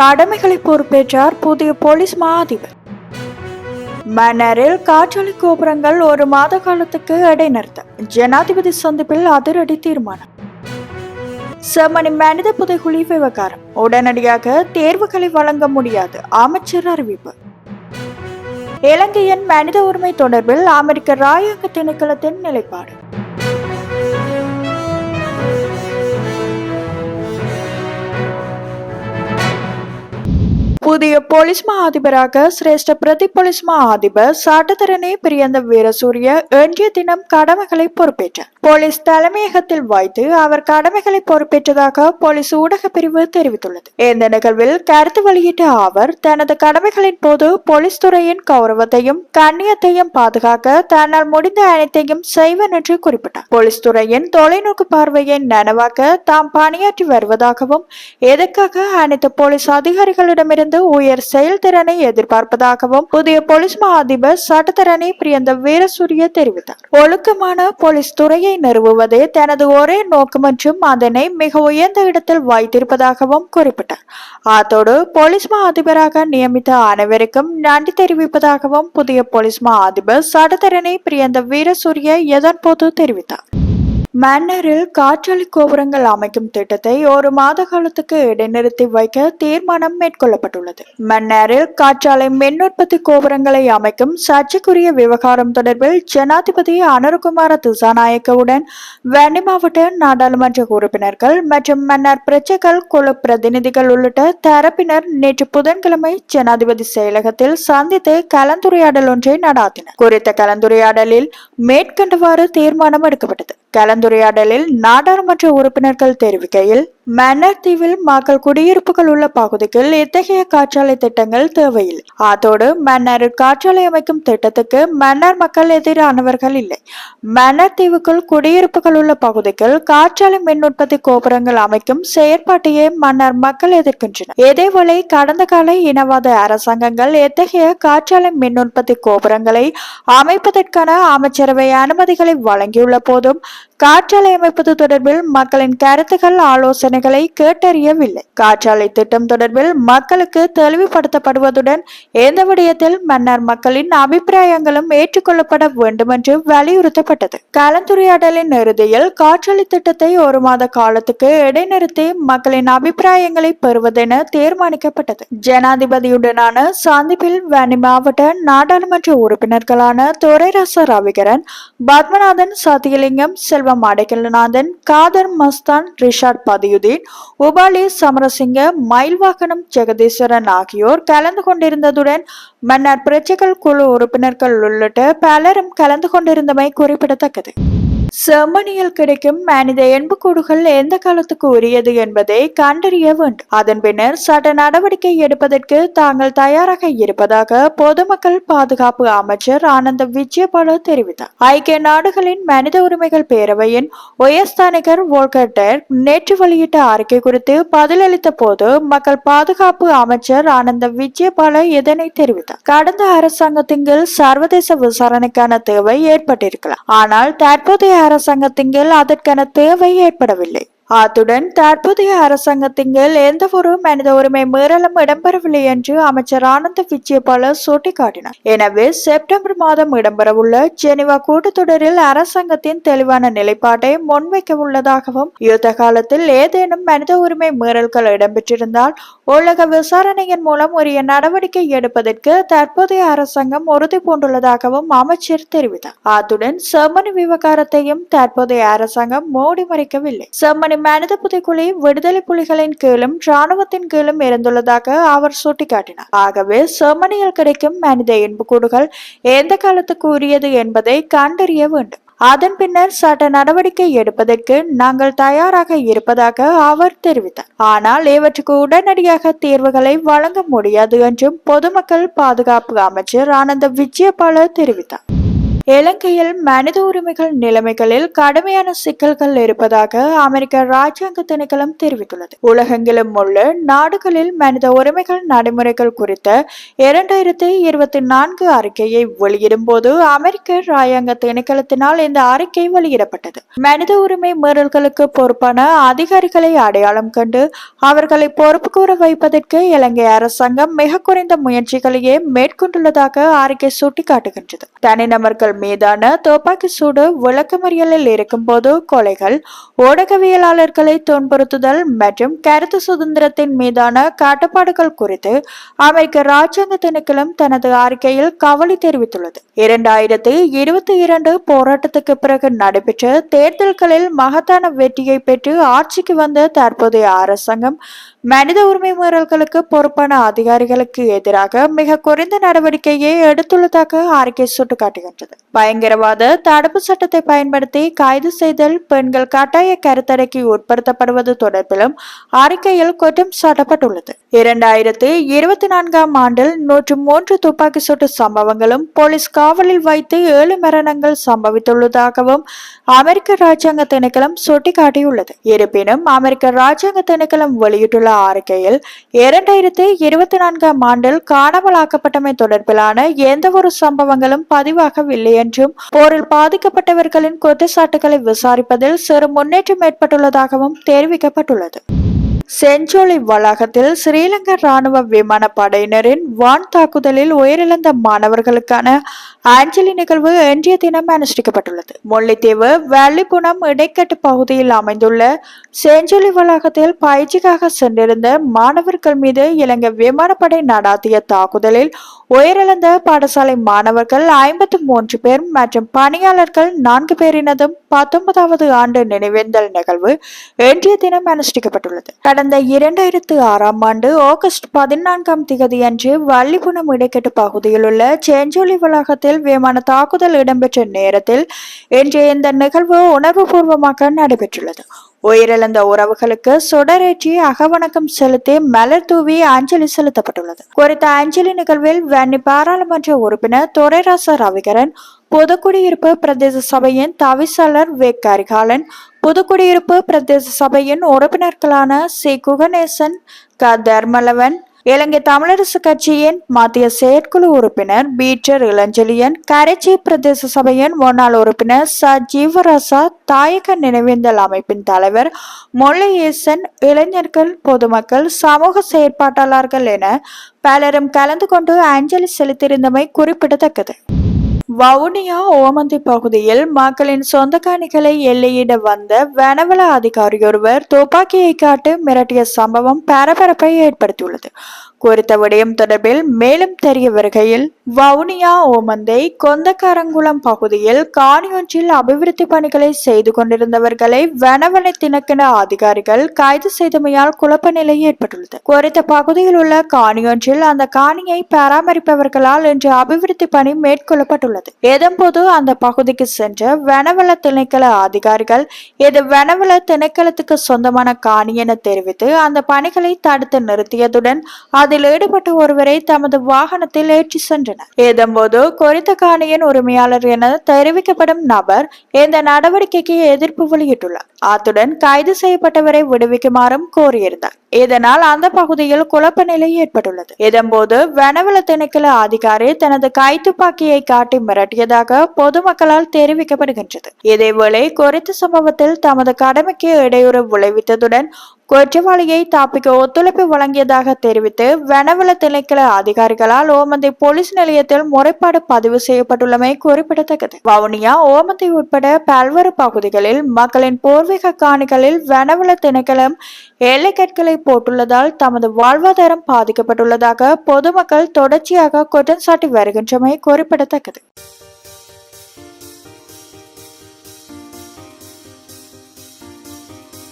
கடமைகளை பொறுப்பேற்றார் புதிய போலீஸ் மா அதிபர் மன்னரில் காற்றாலை கோபுரங்கள் ஒரு மாத காலத்துக்கு இடைநிறுத்த ஜனாதிபதி சந்திப்பில் அதிரடி தீர்மானம். செம்மணி மனித புதைகுழி விவகாரம். உடனடியாக தேர்வுகளை வழங்க முடியாது அமைச்சர் அறிவிப்பு. இலங்கையின் மனித உரிமை தொடர்பில் அமெரிக்க ராயங்க திணைக்களத்தின் நிலைப்பாடு. புதிய போலீஸ் மா அதிபராக சிரேஷ்ட பிரதி போலீஸ் மா அதிபர் சாட்டத்தரணி பிரியந்த வீரசூரிய இன்றைய தினம் கடமைகளை பொறுப்பேற்றார். போலீஸ் தலைமையகத்தில் வைத்து அவர் கடமைகளை பொறுப்பேற்றதாக போலீஸ் ஊடக பிரிவு தெரிவித்துள்ளது. இந்த நிகழ்வில் கருத்து வெளியிட்ட அவர் தனது கடமைகளின் போது போலீஸ் துறையின் கௌரவத்தையும் கண்ணியத்தையும் பாதுகாக்க தன்னால் முடிந்த அனைத்தையும் செய்வேன் என்று குறிப்பிட்டார். போலீஸ் துறையின் தொலைநோக்கு பார்வையை நனவாக்க தாம் பணியாற்றி வருவதாகவும் எதற்காக அனைத்து போலீஸ் அதிகாரிகளிடமிருந்து உயர் செயல்திறனை எதிர்பார்ப்பதாகவும் புதிய போலீஸ் மா அதிபர் சட்டத்தரணி பிரியந்த வீரசூரிய தெரிவித்தார். ஒழுக்கமான போலீஸ் துறையை நிறுவுவதே தனது ஒரே நோக்கம் என்றும் அதனை மிக உயர்ந்த இடத்தில் வைத்திருப்பதாகவும் குறிப்பிட்டார். அத்தோடு போலீஸ் மா அதிபராக நியமித்த அனைவருக்கும் நன்றி தெரிவிப்பதாகவும் புதிய போலீஸ் மா அதிபர் சடதரணி பிரியந்த வீரசூரிய எதன்போது தெரிவித்தார்? மன்னரில் காற்றலை கோபுரங்கள் அமைக்கும் திட்டத்தை ஒரு மாத காலத்துக்கு இடைநிறுத்தி வைக்க தீர்மானம் மேற்கொள்ளப்பட்டுள்ளது. மன்னரில் காற்றாலை மின் உற்பத்தி கோபுரங்களை அமைக்கும் சர்ச்சைக்குரிய விவகாரம் தொடர்பில் ஜனாதிபதி அனுரகுமார திசாநாயக்கவுடன் வன்னி மாவட்ட நாடாளுமன்ற உறுப்பினர்கள் மற்றும் மன்னர் பிரஜைகள் குழு பிரதிநிதிகள் உள்ளிட்ட தரப்பினர் நேற்று புதன்கிழமை ஜனாதிபதி செயலகத்தில் சந்தித்து கலந்துரையாடல் ஒன்றை நடாத்தினர். குறித்த கலந்துரையாடலில் மேற்கண்டவாறு தீர்மானம் எடுக்கப்பட்டது. கலந்துரையாடலில் நாடாளுமன்ற உறுப்பினர்கள் தெரிவிக்கையில் மன்னர் தீவில் மக்கள் குடியிருப்புகள் உள்ள பகுதிகள் இத்தகைய காற்றாலை திட்டங்கள் தேவையில்லை. அதோடு மன்னர் காற்றாலை அமைக்கும் திட்டத்துக்கு மன்னர் மக்கள் எதிரானவர்கள் இல்லை. மன்னர் தீவுக்குள் குடியிருப்புகள் உள்ள பகுதிகள் காற்றாலை மின் உற்பத்தி கோபுரங்கள் அமைக்கும் செயற்பாட்டையே மன்னர் மக்கள் எதிர்க்கின்றனர். இதேவேளை கடந்த கால இனவாத அரசாங்கங்கள் எத்தகைய காற்றாலை மின் உற்பத்தி கோபுரங்களை அமைப்பதற்கான அமைச்சரவை அனுமதிகளை வழங்கியுள்ள போதும் காற்றாலை அமைப்பது தொடர்பில் மக்களின் கருத்துக்கள் ஆலோசனைகளை கேட்டறியவில்லை. காற்றாலை திட்டம் தொடர்பில் மக்களுக்கு தெளிவுபடுத்தப்படுவதுடன் எந்த விடயத்தில் மன்னர் மக்களின் அபிப்பிராயங்களும் ஏற்றுக்கொள்ளப்பட வேண்டும் என்று வலியுறுத்தப்பட்டது. கலந்துரையாடலின் இறுதியில் காற்றாலை திட்டத்தை ஒரு மாத காலத்துக்கு இடைநிறுத்தி மக்களின் அபிப்பிராயங்களை பெறுவதென தீர்மானிக்கப்பட்டது. ஜனாதிபதியுடனான சந்திப்பில் வன்னி மாவட்ட நாடாளுமன்ற உறுப்பினர்களான துரைராச ரவிகரன் பத்மநாதன் சத்தியலிங்கம் செல்வ செல்வம் அடைக்கலநாதன் காதர் மஸ்தான் ரிஷாட் பதியுதீன் உபாலி சமரசிங்க மயில்வாகனம் ஜெகதீஸ்வரன் ஆகியோர் கலந்து கொண்டிருந்ததுடன் மன்னர் பிரஜைகள் குழு உறுப்பினர்கள் உள்ளிட்ட பலரும் கலந்து கொண்டிருந்தமை குறிப்பிடத்தக்கது. செம்மணியில் கிடைக்கும் மனித எண்புக்கூடுகள் எந்த காலத்துக்கு உரியது என்பதை கண்டறிய வேண்டும். அதன் பின்னர் சட்ட நடவடிக்கை எடுப்பதற்கு தாங்கள் தயாராக இருப்பதாக பொதுமக்கள் பாதுகாப்பு அமைச்சர் ஆனந்த விஜயபால தெரிவித்தார். ஐக்கிய நாடுகளின் மனித உரிமைகள் பேரவை பேரவையின் உயர்ஸ்தானிகர் வோல்கர்டர் நேற்று வெளியிட்ட அறிக்கை குறித்து பதிலளித்த போது மக்கள் பாதுகாப்பு அமைச்சர் ஆனந்த விஜயபால இதனை தெரிவித்தார். கடந்த அரசாங்கத்தின் சர்வதேச விசாரணைக்கான தேவை ஏற்பட்டிருக்கலாம். ஆனால் தற்போதைய அரசாங்கத்தின் அதற்கான தேவை ஏற்படவில்லை. அத்துடன் தற்போதைய அரசாங்கத்தின் கீழ் எந்த ஒரு மனித உரிமை மீறலும் இடம்பெறவில்லை என்று அமைச்சர் ஆனந்த விஜயபால சுட்டிக்காட்டினார். எனவே செப்டம்பர் மாதம் இடம்பெறவுள்ள ஜெனிவா கூட்டத்தொடரில் அரசாங்கத்தின் தெளிவான நிலைப்பாட்டை முன்வைக்க உள்ளதாகவும் யுத்த காலத்தில் ஏதேனும் மனித உரிமை மீறல்கள் இடம்பெற்றிருந்தால் உலக விசாரணையின் மூலம் உரிய நடவடிக்கை எடுப்பதற்கு தற்போதைய அரசாங்கம் உறுதி பூண்டுள்ளதாகவும் அமைச்சர் தெரிவித்தார். அத்துடன் செம்மணி விவகாரத்தையும் தற்போதைய அரசாங்கம் மூடி மறைக்கவில்லை செம்மணி மனித புதைக்குழி விடுதலை புலிகளின் கீழும் ராணுவத்தின் கீழும் இருந்துள்ளதாக அவர் சுட்டிக்காட்டினார். ஆகவே செம்மணியில் கிடைக்கும் மனித எண்புக்கூடுகள் எந்த காலத்துக்கு உரியது என்பதை கண்டறிய வேண்டும். அதன் பின்னர் சட்ட நடவடிக்கை எடுப்பதற்கு நாங்கள் தயாராக இருப்பதாக அவர் தெரிவித்தார். ஆனால் இவற்றுக்கு உடனடியாக தீர்வுகளை வழங்க முடியாது என்றும் பொதுமக்கள் பாதுகாப்பு அமைச்சர் ஆனந்த விஜயபால தெரிவித்தார். இலங்கையில் மனித உரிமைகள் நிலைமைகளில் கடுமையான சிக்கல்கள் இருப்பதாக அமெரிக்க ராஜ்யாங்க திணைக்களம் தெரிவித்துள்ளது. உலகெங்கிலும் உள்ள நாடுகளில் மனித உரிமைகள் நடைமுறைகள் குறித்த இரண்டாயிரத்தி இருபத்தி நான்கு அறிக்கையை வெளியிடும் போது அமெரிக்க ராஜாங்க திணைக்களத்தினால் இந்த அறிக்கை வெளியிடப்பட்டது. மனித உரிமை மீறல்களுக்கு பொறுப்பான அதிகாரிகளை அடையாளம் கண்டு அவர்களை பொறுப்பு கூற வைப்பதற்கு இலங்கை அரசாங்கம் மிக குறைந்த முயற்சிகளையே மேற்கொண்டுள்ளதாக அறிக்கை சுட்டிக்காட்டுகின்றது. தனிநபர்கள் மீதான துப்பாக்கி சூடு விளக்கமறியலில் இருக்கும்போது கொலைகள் ஊடகவியலாளர்களை துன்புறுத்துதல் மற்றும் கருத்து சுதந்திரத்தின் மீதான கட்டுப்பாடுகள் குறித்து அமெரிக்க ராஜாங்க திணைக்களம் தனது அறிக்கையில் கவலை தெரிவித்துள்ளது. இரண்டாயிரத்தி இருபத்தி இரண்டு போராட்டத்துக்கு பிறகு நடைபெற்ற தேர்தல்களில் மகத்தான வெற்றியை பெற்று ஆட்சிக்கு வந்த தற்போதைய அரசாங்கம் மனித உரிமை மீறல்களுக்கு பொறுப்பான அதிகாரிகளுக்கு எதிராக மிக குறைந்த நடவடிக்கையை எடுத்துள்ளதாக அறிக்கை சுட்டிக்காட்டுகின்றது. பயங்கரவாத தடுப்பு சட்டத்தை பயன்படுத்தி கைது செய்தல் பெண்கள் கட்டாய கருத்தடைக்கு உட்படுத்தப்படுவது தொடர்பிலும் அறிக்கையில் குற்றம் சாட்டப்பட்டுள்ளது. இரண்டாயிரத்து இருபத்தி நான்காம் ஆண்டில் நூற்று மூன்று துப்பாக்கி சூட்டு சம்பவங்களும் போலீஸ் காவலில் வைத்து ஏழு மரணங்கள் சம்பவித்துள்ளதாகவும் அமெரிக்க ராஜாங்க திணைக்களம் சுட்டிக்காட்டியுள்ளது. இருப்பினும் அமெரிக்க ராஜாங்க திணைக்களம் வெளியிட்டுள்ள அறிக்கையில் இரண்டாயிரத்தி இருபத்தி நான்காம் ஆண்டில் காணாமலாக்கப்பட்டமை தொடர்பிலான எந்த ஒரு சம்பவங்களும் பதிவாகவில்லை என்றும் போரில் பாதிக்கப்பட்டவர்களின் குற்றச்சாட்டுகளை விசாரிப்பதில் சிறு முன்னேற்றம் ஏற்பட்டுள்ளதாகவும் தெரிவிக்கப்பட்டுள்ளது. செஞ்சோலி வளாகத்தில் ஸ்ரீலங்கா ராணுவ விமானப்படையினரின் வான் தாக்குதலில் உயிரிழந்த மாணவர்களுக்கான அஞ்சலி நிகழ்வு இன்றைய தினம் அனுஷ்டிக்கப்பட்டுள்ளது. முல்லைத்தீவு வள்ளிப்புணம் இடைக்கட்டு பகுதியில் அமைந்துள்ள செஞ்சோலி வளாகத்தில் பயிற்சிக்காக சென்றிருந்த மாணவர்கள் மீது இலங்கை விமானப்படை நடாத்திய தாக்குதலில் உயிரிழந்த பாடசாலை மாணவர்கள் ஐம்பத்தி மூன்று பேர் மற்றும் பணியாளர்கள் நான்கு பேரினதும் பத்தொன்பதாவது ஆண்டு நினைவேந்தல் நிகழ்வு இன்றைய தினம் அனுஷ்டிக்கப்பட்டுள்ளது. கடந்த இரண்டாயிரத்து ஆறாம் ஆண்டு ஆகஸ்ட் பதினான்காம் திகதியன்று வள்ளிபுணம் இடைக்கட்டு பகுதியில் உள்ள செஞ்சோலி வளாகத்தில் விமான தாக்குதல் இடம்பெற்ற நேரத்தில் இன்றைய இந்த நிகழ்வு உணர்வுபூர்வமாக நடைபெற்றுள்ளது. உயிரிழந்த உறவுகளுக்கு சுடரேற்றி அகவணக்கம் செலுத்தி மலர் தூவி அஞ்சலி செலுத்தப்பட்டுள்ளது. குறித்த அஞ்சலி நிகழ்வில் வன்னி பாராளுமன்ற உறுப்பினர் துரைராச ரவிகரன் பொதுக்குடியிருப்பு பிரதேச சபையின் தவிசாளர் வே. கரிகாலன் புதுக்குடியிருப்பு பிரதேச சபையின் உறுப்பினர்களான சி. குகணேசன் க. தர்மலவன் இலங்கை தமிழரசு கட்சியின் மத்திய செயற்குழு உறுப்பினர் பீட்டர் இளஞ்செழியன் கரைச்சி பிரதேச சபையின் முன்னாள் உறுப்பினர் ச. ஜீவராசா தாயக நினைவேந்தல் அமைப்பின் தலைவர் மொல்லையேசன் இளைஞர்கள் பொதுமக்கள் சமூக செயற்பாட்டாளர்கள் என பலரும் கலந்து கொண்டு அஞ்சலி செலுத்தியிருந்தமை குறிப்பிடத்தக்கது. வவுனியா ஓமந்தி பகுதியில் மக்களின் சொந்த காணிகளை எல்லையிட வந்த வனவள அதிகாரியொருவர் துப்பாக்கியை காட்டு மிரட்டிய சம்பவம் பரபரப்பை ஏற்படுத்தியுள்ளது. குறித்த விடயம் தொடர்பில் மேலும் தெரிய வருகையில் வவுனியா ஓமந்தை கொந்தக்காரங்குளம் பகுதியில் காணியொன்றில் அபிவிருத்தி பணிகளை செய்து கொண்டிருந்தவர்களை வனவன திணக்கின அதிகாரிகள் கைது செய்தமையால் குழப்ப நிலை ஏற்பட்டுள்ளது. குறித்த பகுதியில் உள்ள காணியொன்றில் அந்த காணியை பராமரிப்பவர்களால் இன்று அபிவிருத்தி பணி மேற்கொள்ளப்பட்டுள்ளது. உள்ளது இதன்போது அந்த பகுதிக்கு சென்ற வனவள திணைக்கள அதிகாரிகள் இது வனவள திணைக்களத்துக்கு சொந்தமான காணி என தெரிவித்து அந்த பணிகளை தடுத்து நிறுத்தியதுடன் அதில் ஈடுபட்ட ஒருவரை தமது வாகனத்தில் ஏற்றி சென்றனர். இதன்போது குறித்த காணியின் உரிமையாளர் என தெரிவிக்கப்படும் நபர் இந்த நடவடிக்கைக்கு எதிர்ப்பு வெளியிட்டுள்ளார். அத்துடன் கைது செய்யப்பட்டவரை விடுவிக்குமாறும் கோரியிருந்தார். இதனால் அந்த பகுதியில் குழப்ப நிலை ஏற்பட்டுள்ளது. இதன்போது வனவள திணைக்கள அதிகாரி தனது கைத்துப்பாக்கியை காட்டி மிரட்டியதாக பொதுமக்களால் தெரிவிக்கப்படுகின்றது. இதேவேளை குறித்த சம்பவத்தில் தமது கடமைக்கு இடையூறு விளைவித்ததுடன் குற்றவாளியை தாப்பிக்க ஒத்துழைப்பு வழங்கியதாக தெரிவித்து வனவள திணைக்கள அதிகாரிகளால் ஓமந்தை போலீஸ் நிலையத்தில் முறைப்பாடு பதிவு செய்யப்பட்டுள்ளமை குறிப்பிடத்தக்கது. வவுனியா ஓமந்தை உட்பட பல்வேறு பகுதிகளில் மக்களின் பூர்வீக காணிகளில் வனவள திணைக்களம் எல்லைக்கற்களை போட்டுள்ளதால் தமது வாழ்வாதாரம் பாதிக்கப்பட்டுள்ளதாக பொதுமக்கள் தொடர்ச்சியாக குற்றம் சாட்டி வருகின்றமை குறிப்பிடத்தக்கது.